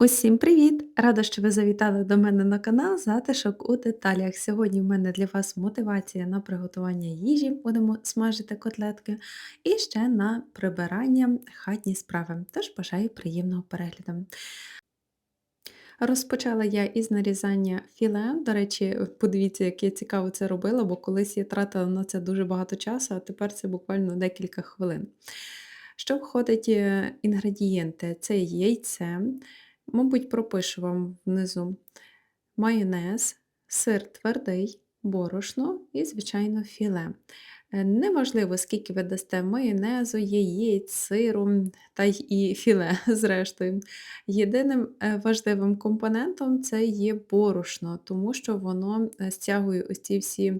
Усім привіт! Рада, що ви завітали до мене на канал Затишок у деталях. Сьогодні в мене для вас мотивація на приготування їжі, будемо смажити котлетки, і ще на прибирання хатні справи. Тож бажаю приємного перегляду. Розпочала я із нарізання філе. До речі, подивіться, як я цікаво це робила, бо колись я тратила на це дуже багато часу, а тепер це буквально декілька хвилин. Що входить е, інгредієнти? Це яйце, мабуть, пропишу вам внизу майонез, сир твердий, борошно і, звичайно, філе. Е, Неважливо, скільки ви дасте майонезу, яєць, сиру та і філе, зрештою. Єдиним е, важливим компонентом це є борошно, тому що воно е, стягує ось ці всі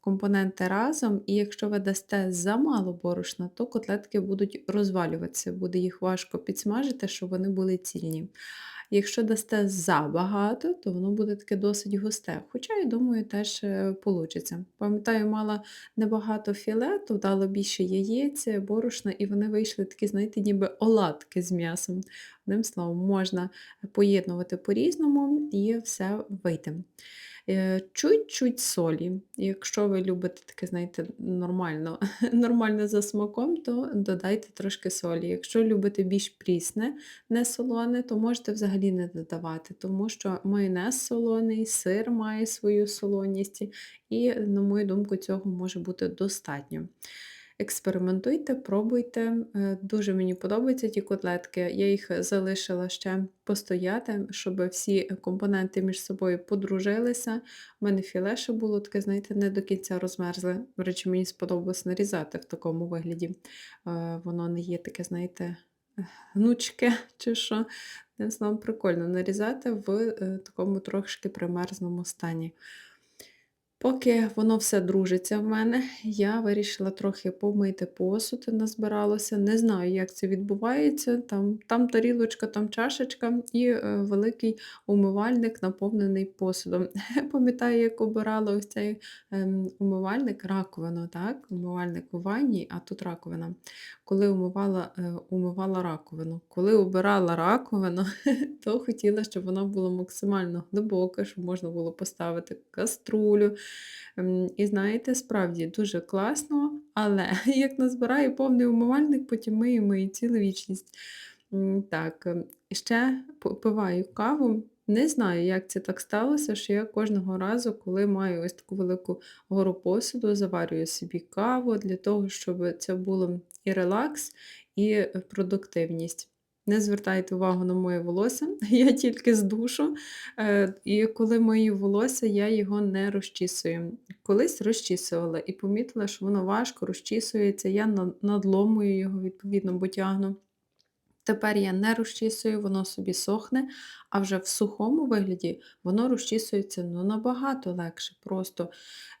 компоненти разом, і якщо ви дасте замало борошна, то котлетки будуть розвалюватися, буде їх важко підсмажити, щоб вони були цільні. Якщо дасте забагато, то воно буде таке досить густе. Хоча, я думаю, теж вийде. Пам'ятаю, мала небагато філе, то дала більше яєць, борошна, і вони вийшли такі, знаєте, ніби оладки з м'ясом. Одним словом, можна поєднувати по-різному і все вийде. Е, Чуть-чуть солі. Якщо ви любите таке, знаєте, нормально, нормально за смаком, то додайте трошки солі. Якщо любите більш прісне, не солоне, то можете взагалі не додавати, тому що майонез солоний, сир має свою солоність, і, на мою думку, цього може бути достатньо. Експериментуйте, пробуйте. Е, Дуже мені подобаються ті котлетки. Я їх залишила ще постояти, щоб всі компоненти між собою подружилися. У мене філе ще було таке, знаєте, не до кінця розмерзле. До речі, мені сподобалось нарізати в такому вигляді. Е, Воно не є таке, знаєте, гнучке чи що. Тим словом, прикольно нарізати в е, такому трошки примерзному стані. Поки воно все дружиться в мене, я вирішила трохи помити посуд, назбиралося. Не знаю, як це відбувається. Там там тарілочка, там чашечка і е, великий умивальник, наповнений посудом. Пам'ятаю, як обирала ось цей е, умивальник, раковину, так? Умивальник у ванні, а тут раковина. Коли умивала е, умивала раковину. Коли обирала раковину, то хотіла, щоб вона була максимально глибока, щоб можна було поставити каструлю. І знаєте, справді дуже класно, але як назбираю повний умивальник, потім мию мию цілу вічність. Так, ем, ще попиваю каву. Не знаю, як це так сталося, що я кожного разу, коли маю ось таку велику гору посуду, заварюю собі каву для того, щоб це було і релакс, і продуктивність. Не звертайте увагу на моє волосся, я тільки з душу. Е, і коли мою волосся, я його не розчісую. Колись розчісувала і помітила, що воно важко розчісується, я надломую його, відповідно, бо тягну. Тепер я не розчісую, воно собі сохне, а вже в сухому вигляді воно розчісується ну, набагато легше. Просто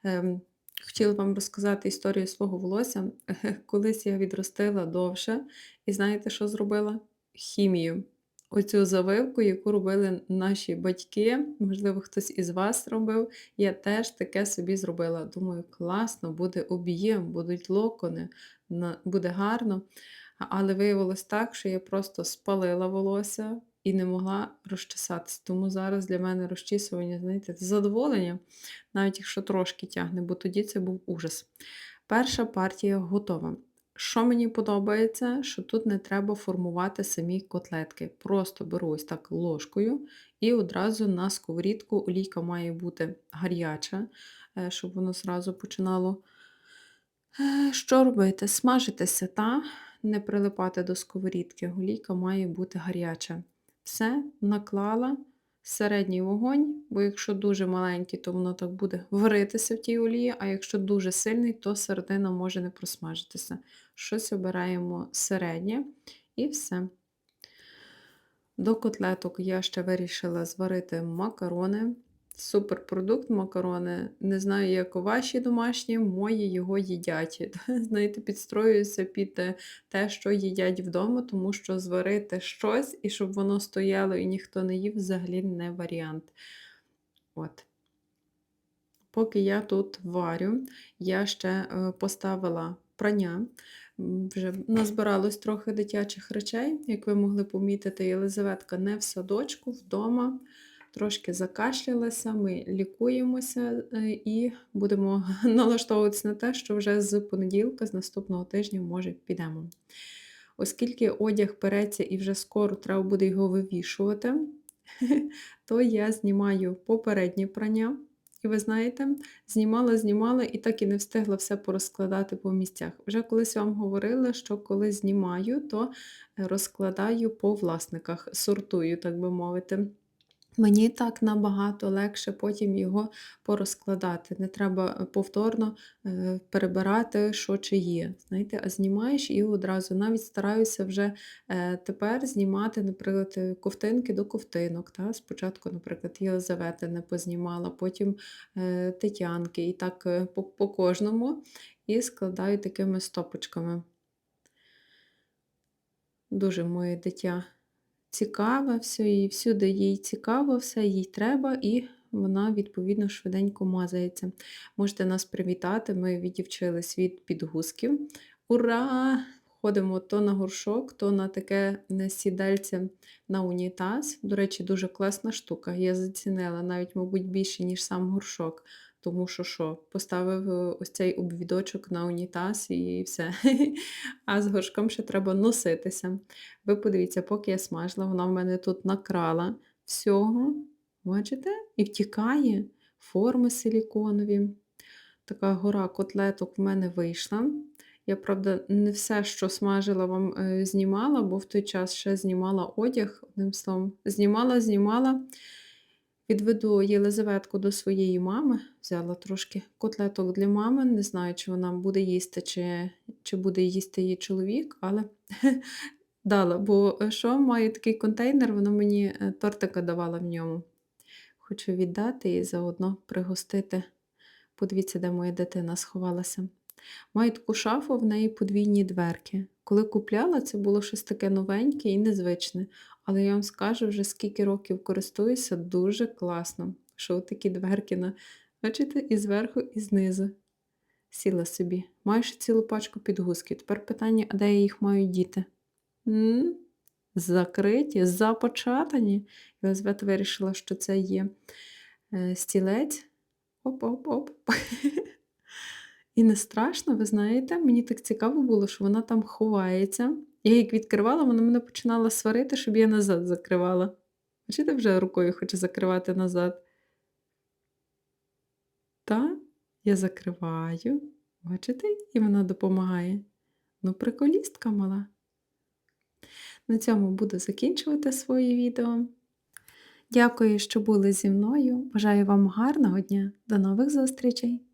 ем, хотіла вам розказати історію свого волосся. Колись я відростила довше, і знаєте, що зробила? Хімію. Оцю завивку, яку робили наші батьки, можливо, хтось із вас робив, я теж таке собі зробила. Думаю, класно, буде об'єм, будуть локони, буде гарно. Але виявилось так, що я просто спалила волосся і не могла розчесатися. Тому зараз для мене розчісування, знаєте, задоволення, навіть якщо трошки тягне, бо тоді це був ужас. Перша партія готова. Що мені подобається, що тут не треба формувати самі котлетки. Просто беру ось так ложкою і одразу на сковорідку олійка має бути гаряча, е, щоб воно зразу починало. Е, що робити? Смажитися та не прилипати до сковорідки. Олійка має бути гаряча. Все, наклала середній вогонь, бо якщо дуже маленький, то воно так буде варитися в тій олії, а якщо дуже сильний, то середина може не просмажитися. Щось обираємо середнє і все. До котлеток я ще вирішила зварити макарони. Суперпродукт макарони. Не знаю, як ваші домашні, мої його їдять. Знаєте, підстроююся під те, що їдять вдома, тому що зварити щось і щоб воно стояло і ніхто не їв, взагалі не варіант. От. Поки я тут варю, я ще е, поставила прання. Вже назбиралось трохи дитячих речей. Як ви могли помітити, Єлизаветка не в садочку, вдома. Трошки закашлялася, ми лікуємося е, і будемо налаштовуватися на те, що вже з понеділка, з наступного тижня, може, підемо. Оскільки одяг переться і вже скоро треба буде його вивішувати, то я знімаю попереднє прання. І ви знаєте, знімала, знімала і так і не встигла все порозкладати по місцях. Вже колись вам говорила, що коли знімаю, то е, розкладаю по власниках, сортую, так би мовити. Мені так набагато легше потім його порозкладати. Не треба е, повторно е, перебирати, що чи є. Знаєте, а знімаєш і одразу навіть стараюся вже е, тепер знімати, наприклад, ковтинки до ковтинок. Та? Спочатку, наприклад, Єлизавети не познімала, потім Тетянки, і так по кожному і складаю такими стопочками. Дуже моє дитя цікаве, все, їй, всюди їй цікаво, все їй треба, і вона, відповідно, швиденько мазається. Можете нас привітати, ми відівчились від підгузків. Ура! Ходимо то на горшок, то на таке е, сідельце на унітаз. До речі, дуже класна штука. Я зацінила навіть, мабуть, більше, ніж сам горшок. Тому що що, поставив е, ось цей обвідочок на унітаз і все. А з горшком ще треба носитися. Ви подивіться, поки я смажила, вона в мене тут накрала всього. Бачите? І втікає форми силіконові. Така гора котлеток в мене вийшла. Я, правда, не все, що смажила, вам е, знімала, бо в той час ще знімала одяг, одним словом. Знімала, знімала. Відведу Єлизаветку до своєї мами, взяла трошки котлеток для мами. Не знаю, чи вона буде їсти, чи, чи буде їсти її чоловік, але дала. Бо е, що маю такий контейнер, вона мені е, тортика давала в ньому. Хочу віддати і заодно пригостити. Подивіться, де моя дитина сховалася. Маю таку шафу, в неї подвійні дверки. Коли купляла, це було щось таке новеньке і незвичне. Але я вам скажу, вже скільки років користуюся, дуже класно. Що такі дверки на, бачите, і зверху, і знизу. Сіла собі. Маю ще цілу пачку підгузків. Тепер питання, а де я їх маю діти? М? Закриті, започатані. Єлизавета вирішила, що це є е, стілець. Оп-оп-оп. І не страшно, ви знаєте, мені так цікаво було, що вона там ховається. Я як відкривала, вона мене починала сварити, щоб я назад закривала. Бачите, вже рукою хоче закривати назад. Та, я закриваю, бачите, і вона допомагає. Ну, приколістка мала. На цьому буду закінчувати своє відео. Дякую, що були зі мною. Бажаю вам гарного дня. До нових зустрічей!